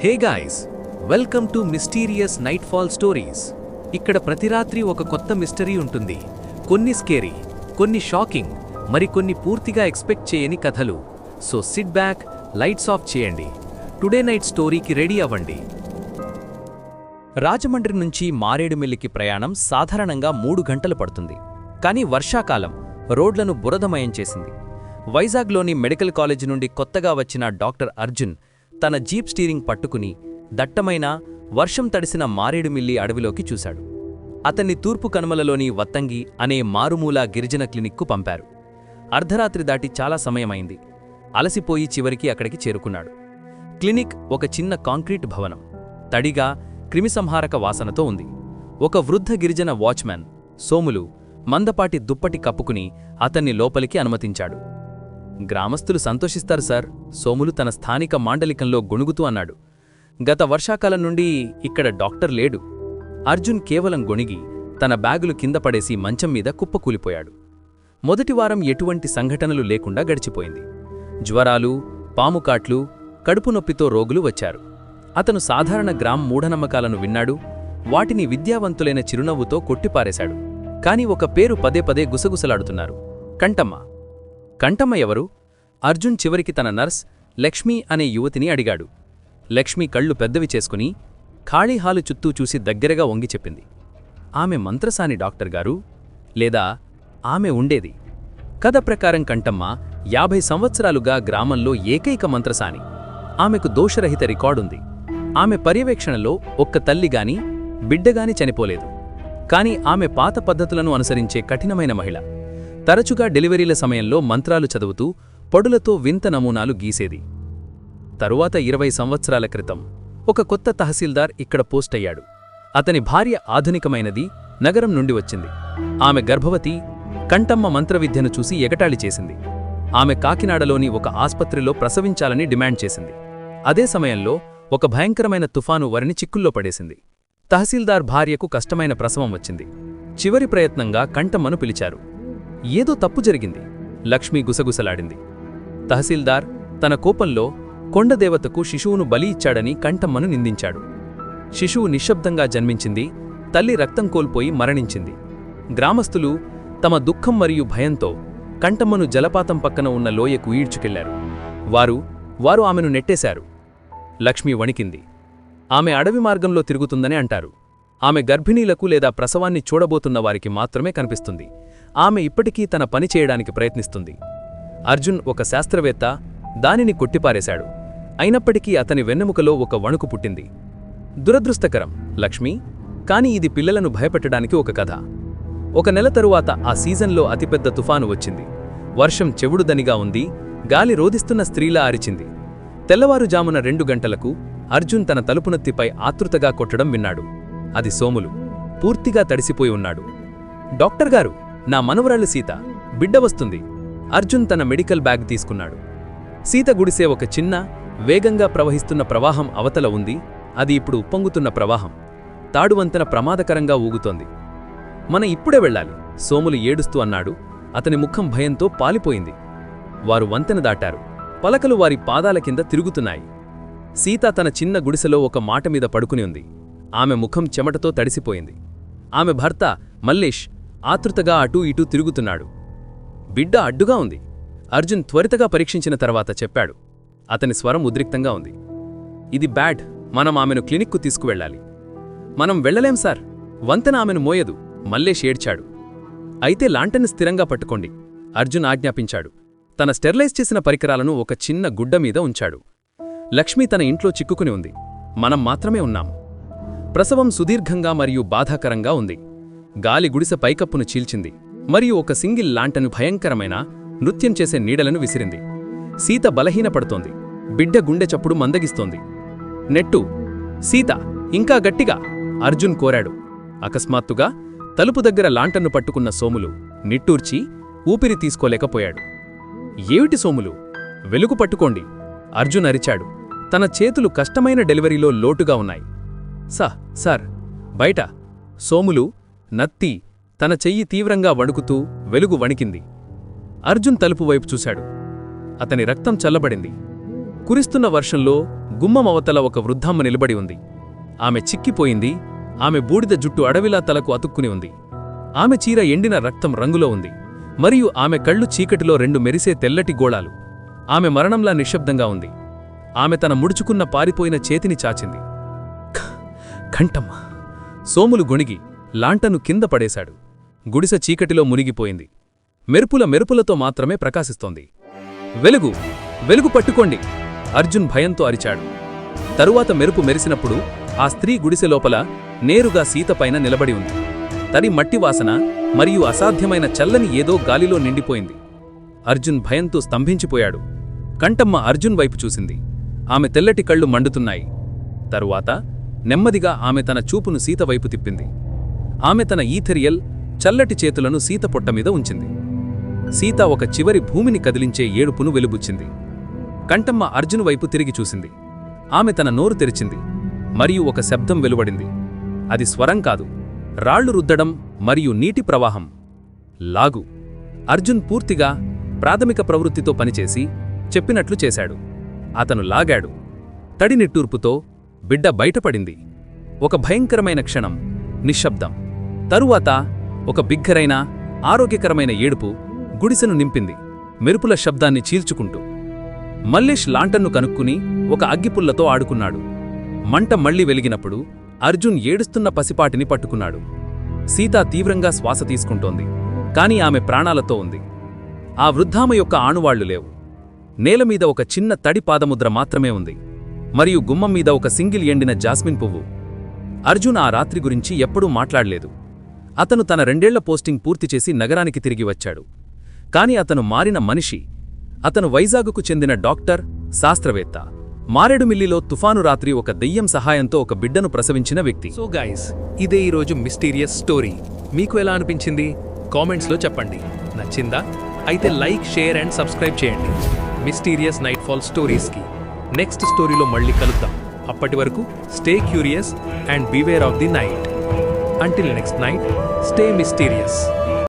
Hey guys welcome to mysterious nightfall stories. ఇక్కడ ప్రతి రాత్రి ఒక కొత్త మిస్టరీ ఉంటుంది. కొన్ని స్కేరీ కొన్ని షాకింగ్ మరి కొన్ని పూర్తిగా ఎక్స్పెక్ట్ చేయని కథలు. So sit back lights off చేయండి. టుడే నైట్ స్టోరీకి రెడీ అవ్వండి. రాజమండ్రి నుంచి మారేడుమిల్లికి ప్రయాణం సాధారణంగా మూడు గంటలు పడుతుంది. కానీ వర్షాకాలం రోడ్లను బురదమయం చేసింది. వైజాగ్లోని మెడికల్ కాలేజ్ నుండి కొత్తగా వచ్చిన డాక్టర్ అర్జున్ తన జీప్ స్టీరింగ్ పట్టుకుని దట్టమైన వర్షం తడిసిన మారేడుమిల్లి అడవిలోకి చూశాడు. అతన్ని తూర్పు కనుమలలోని వత్తంగి అనే మారుమూల గిరిజన క్లినిక్కు పంపారు. అర్ధరాత్రి దాటి చాలా సమయమైంది. అలసిపోయి చివరికి అక్కడికి చేరుకున్నాడు. క్లినిక్ ఒక చిన్న కాంక్రీట్ భవనం. తడిగా క్రిమిసంహారక వాసనతో ఉంది. ఒక వృద్ధ గిరిజన వాచ్మ్యాన్ సోములు మందపాటి దుప్పటి కప్పుకుని అతన్ని లోపలికి అనుమతించాడు. గ్రామస్తులు సంతోషిస్తారు సార్. సోములు తన స్థానిక మాండలికంలో గొణుగుతూ అన్నాడు. గత వర్షాకాలం నుండి ఇక్కడ డాక్టర్ లేడు. అర్జున్ కేవలం గొణిగి తన బ్యాగులు కింద పడేసి మంచం మీద కుప్పకూలిపోయాడు. మొదటి వారం ఎటువంటి సంఘటనలు లేకుండా గడిచిపోయింది. జ్వరాలు పాముకాట్లు కడుపు నొప్పితో రోగులు వచ్చారు. అతను సాధారణ గ్రామ్ మూఢనమ్మకాలను విన్నాడు వాటిని విద్యావంతులైన చిరునవ్వుతో కొట్టిపారేశాడు. కాని ఒక పేరు పదే పదే గుసగుసలాడుతున్నారు. కంటమ్మ కంటమ్మ ఎవరు? అర్జున్ చివరికి తన నర్స్ లక్ష్మి అనే యువతిని అడిగాడు. లక్ష్మి కళ్ళు పెద్దవి చేసుకుని ఖాళీ హాలు చుట్టూ చూసి దగ్గరగా వంగి చెప్పింది. ఆమె మంత్రసాని డాక్టర్ గారు? లేదా ఆమె ఉండేది? కథ ప్రకారం కంటమ్మ యాభై సంవత్సరాలుగా గ్రామంలో ఏకైక మంత్రసాని. ఆమెకు దోషరహిత రికార్డుంది. ఆమె పర్యవేక్షణలో ఒక్క తల్లిగాని బిడ్డగాని చనిపోలేదు. కాని ఆమె పాత పద్ధతులను అనుసరించే కఠినమైన మహిళ. తరచుగా డెలివరీల సమయంలో మంత్రాలు చదువుతూ పడులతో వింత నమూనాలు గీసేది. తరువాత ఇరవై సంవత్సరాల క్రితం ఒక కొత్త తహసీల్దార్ ఇక్కడ పోస్టయ్యాడు అతని భార్య ఆధునికమైనది నగరం నుండి వచ్చింది. ఆమె గర్భవతి కంటమ్మ మంత్రవిద్యను చూసి ఎగటాళి చేసింది. ఆమె కాకినాడలోని ఒక ఆస్పత్రిలో ప్రసవించాలని డిమాండ్ చేసింది. అదే సమయంలో ఒక భయంకరమైన తుఫాను వారిని చిక్కుల్లో పడేసింది. తహసీల్దార్ భార్యకు కష్టమైన ప్రసవం వచ్చింది. చివరి ప్రయత్నంగా కంటమ్మను పిలిచారు. ఏదో తప్పు జరిగింది లక్ష్మి గుసగుసలాడింది. తహసీల్దార్ తన కోపంలో కొండదేవతకు శిశువును బలి ఇచ్చాడని కంఠమ్మను నిందించాడు. శిశువు నిశ్శబ్దంగా జన్మించింది తల్లి రక్తం కోల్పోయి మరణించింది. గ్రామస్తులు తమ దుఃఖం మరియు భయంతో కంఠమ్మను జలపాతం పక్కన ఉన్న లోయకు ఈడ్చుకెళ్ళారు. వారు వారు ఆమెను నెట్టేశారు. లక్ష్మి వణికింది. ఆమె అడవి మార్గంలో తిరుగుతుందని అంటారు. ఆమె గర్భిణీలకు లేదా ప్రసవాన్ని చూడబోతున్న వారికి మాత్రమే కనిపిస్తుంది. ఆమె ఇప్పటికీ తన పని చేయడానికి ప్రయత్నిస్తుంది. అర్జున్ ఒక శాస్త్రవేత్త దానిని కొట్టిపారేశాడు. అయినప్పటికీ అతని వెన్నెముకలో ఒక వణుకు పుట్టింది. దురదృష్టకరం లక్ష్మి కాని ఇది పిల్లలను భయపెట్టడానికి ఒక కథ. ఒక నెల తరువాత ఆ సీజన్లో అతిపెద్ద తుఫాను వచ్చింది. వర్షం చెవుడుదనిగా ఉంది గాలి రోధిస్తున్న స్త్రీలా అరిచింది. తెల్లవారుజామున రెండు గంటలకు అర్జున్ తన తలుపునొత్తిపై ఆతృతగా కొట్టడం విన్నాడు. అది సోములు పూర్తిగా తడిసిపోయి ఉన్నాడు. డాక్టర్ గారు నా మనవరాలు సీత బిడ్డ వస్తుంది. అర్జున్ తన మెడికల్ బ్యాగ్ తీసుకున్నాడు. సీత గుడిసే ఒక చిన్న వేగంగా ప్రవహిస్తున్న ప్రవాహం అవతల ఉంది. అది ఇప్పుడు ఉప్పొంగుతున్న ప్రవాహం. తాడువంతెన ప్రమాదకరంగా ఊగుతోంది. మన ఇప్పుడే వెళ్ళాలి సోములు ఏడుస్తూ అన్నాడు. అతని ముఖం భయంతో పాలిపోయింది. వారు వంతెన దాటారు. పలకలు వారి పాదాల కింద తిరుగుతున్నాయి. సీత తన చిన్న గుడిసెలో ఒక మాట మీద పడుకుని ఉంది. ఆమె ముఖం చెమటతో తడిసిపోయింది. ఆమె భర్త మల్లేష్ ఆతృతగా అటూ ఇటూ తిరుగుతున్నాడు. బిడ్డ అడ్డుగా ఉంది. అర్జున్ త్వరితగా పరీక్షించిన తర్వాత చెప్పాడు. అతని స్వరం ఉద్రిక్తంగా ఉంది. ఇది బ్యాడ్. మనం ఆమెను క్లినిక్కు తీసుకువెళ్ళాలి. మనం వెళ్ళలేం సార్. వంతెన ఆమెను మోయదు. మల్లేష్ ఏడ్చాడు. అయితే లాంటని స్థిరంగా పట్టుకోండి. అర్జున్ ఆజ్ఞాపించాడు. తన స్టెర్లైజ్ చేసిన పరికరాలను ఒక చిన్న గుడ్డ మీద ఉంచాడు. లక్ష్మి తన ఇంట్లో చిక్కుకుని ఉంది. మనం మాత్రమే ఉన్నాం ప్రసవం సుదీర్ఘంగా మరియు బాధాకరంగా ఉంది. గాలి గుడిసె పైకప్పును చీల్చింది. మరియు ఒక సింగిల్ లాంటను భయంకరమైన నృత్యం చేసే నీడలను విసిరింది. సీత బలహీనపడుతోంది. బిడ్డ గుండె చప్పుడు మందగిస్తోంది. నెట్టు సీత ఇంకా గట్టిగా అర్జున్ కోరాడు. అకస్మాత్తుగా తలుపు దగ్గర లాంటన్ను పట్టుకున్న సోములు నిట్టూర్చి ఊపిరి తీసుకోలేకపోయాడు. ఏమిటి సోములు? వెలుగు పట్టుకోండి. అర్జున్ అరిచాడు. తన చేతులు కష్టమైన డెలివరీలో లోటుగా ఉన్నాయి. సా సార్ బయట. సోములు నత్తి తన చెయ్యి తీవ్రంగా వణుకుతూ వెలుగు వణికింది. అర్జున్ తలుపు వైపు చూశాడు. అతని రక్తం చల్లబడింది. కురిస్తున్న వర్షంలో గుమ్మం అవతల ఒక వృద్ధమ్మ నిలబడి ఉంది. ఆమె చిక్కిపోయింది. ఆమె బూడిద జుట్టు అడవిలా తలకు అతుక్కుని ఉంది. ఆమె చీర ఎండిన రక్తం రంగులో ఉంది. మరియు ఆమె కళ్ళు చీకటిలో రెండు మెరిసే తెల్లటి గోళాలు. ఆమె మరణంలా నిశ్శబ్దంగా ఉంది. ఆమె తన ముడుచుకున్న పారిపోయిన చేతిని చాచింది. ఖ, కంఠమ్మ సోములు గొణిగి లాంటను కింద పడేశాడు. గుడిసె చీకటిలో మునిగిపోయింది. మెరుపుల మెరుపులతో మాత్రమే ప్రకాశిస్తోంది. వెలుగు వెలుగు పట్టుకోండి అర్జున్ భయంతో అరిచాడు. తరువాత మెరుపు మెరిసినప్పుడు ఆ స్త్రీ గుడిసె లోపల నేరుగా సీతపైన నిలబడి ఉంది. తడి మట్టి వాసన మరియు అసాధ్యమైన చల్లని ఏదో గాలిలో నిండిపోయింది. అర్జున్ భయంతో స్తంభించిపోయాడు. కంటమ్మ అర్జున్ వైపు చూసింది. ఆమె తెల్లటి కళ్ళు మండుతున్నాయి. తరువాత నెమ్మదిగా ఆమె తన చూపును సీత వైపు తిప్పింది. ఆమె తన ఈథెరియల్ చల్లటి చేతులను సీత పొట్టమీద ఉంచింది. సీత ఒక చివరి భూమిని కదిలించే ఏడుపును వెలుబుచ్చింది. కంటమ్మ అర్జును వైపు తిరిగి చూసింది. ఆమె తన నోరు తెరిచింది. మరియు ఒక శబ్దం వెలువడింది. అది స్వరం కాదు. రాళ్ళు రుద్దడం మరియు నీటి ప్రవాహం. లాగు. అర్జున్ పూర్తిగా ప్రాథమిక ప్రవృత్తితో పనిచేసి చెప్పినట్లు చేశాడు. అతను లాగాడు. తడి నిట్టూర్పుతో బిడ్డ బయటపడింది. ఒక భయంకరమైన క్షణం. నిశ్శబ్దం. తరువాత ఒక బిగ్గరైన ఆరోగ్యకరమైన ఏడుపు గుడిసెను నింపింది. మెరుపుల శబ్దాన్ని చీల్చుకుంటూ. మల్లేష్ లాంటన్ను కనుక్కుని ఒక అగ్గిపుల్లతో ఆడుకున్నాడు. మంట మళ్ళీ వెలిగినప్పుడు అర్జున్ ఏడుస్తున్న పసిపాటిని పట్టుకున్నాడు. సీత తీవ్రంగా శ్వాస తీసుకుంటోంది. కాని ఆమె ప్రాణాలతో ఉంది. ఆ వృద్ధామ యొక్క ఆణువాళ్ళు లేవు. నేలమీద ఒక చిన్న తడి పాదముద్ర మాత్రమే ఉంది. మరియు గుమ్మం మీద ఒక సింగిల్ ఎండిన జాస్మిన్ పువ్వు. అర్జున్ ఆ రాత్రి గురించి ఎప్పుడూ మాట్లాడలేదు. అతను తన రెండేళ్ళ పోస్టింగ్ పూర్తి చేసి నగరానికి తిరిగి వచ్చాడు. కాని అతను మారిన మనిషి అతను వైజాగుకు చెందిన డాక్టర్ శాస్త్రవేత్త మారేడుమిల్లిలో తుఫాను రాత్రి ఒక దెయ్యం సహాయంతో ఒక బిడ్డను ప్రసవించిన వ్యక్తి. సో గాయస్ ఇదే ఈరోజు మిస్టీరియస్ స్టోరీ. మీకు ఎలా అనిపించింది? కామెంట్స్లో చెప్పండి. నచ్చిందా? అయితే లైక్ షేర్ అండ్ సబ్స్క్రైబ్ చేయండి. మిస్టీరియస్ నైట్ ఫాల్ స్టోరీస్కి నెక్స్ట్ స్టోరీలో మళ్ళీ కలుద్దాం. అప్పటి వరకు stay curious and beware of the night. Until next night stay mysterious